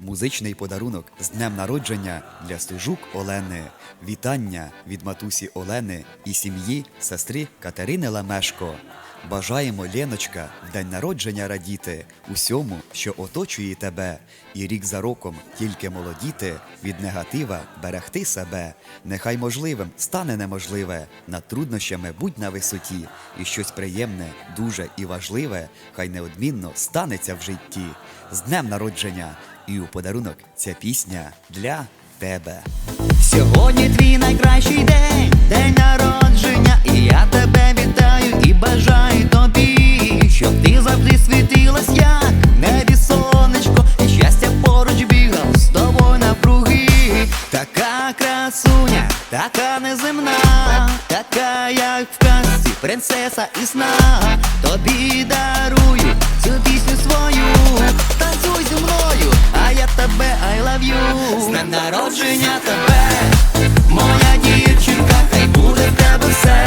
Музичний подарунок з днем народження для стужук Олени. Вітання від матусі Олени і сім'ї сестри Катерини Лемешко. Бажаємо Леночка в день народження радіти усьому, що оточує тебе, і рік за роком тільки молодіти, від негатива берегти себе. Нехай можливим стане неможливе, над труднощами будь на висоті, і щось приємне, дуже і важливе, хай неодмінно станеться в житті. З днем народження! І у подарунок ця пісня для тебе. Сьогодні твій найкращий день, день народження, і я тебе вітаю і бажаю Така красуня, така неземна, така, як в казці, принцеса і сна. Тобі дарую цю пісню свою, танцюй зі мною, а я тебе I love you З днем народження тебе, моя дівчинка, хай буде в тебе все.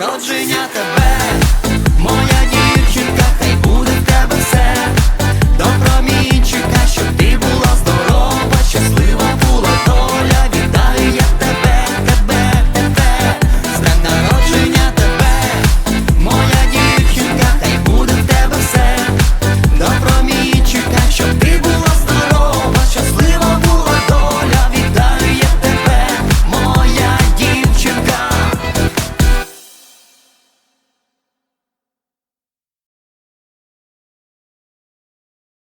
народження тебе,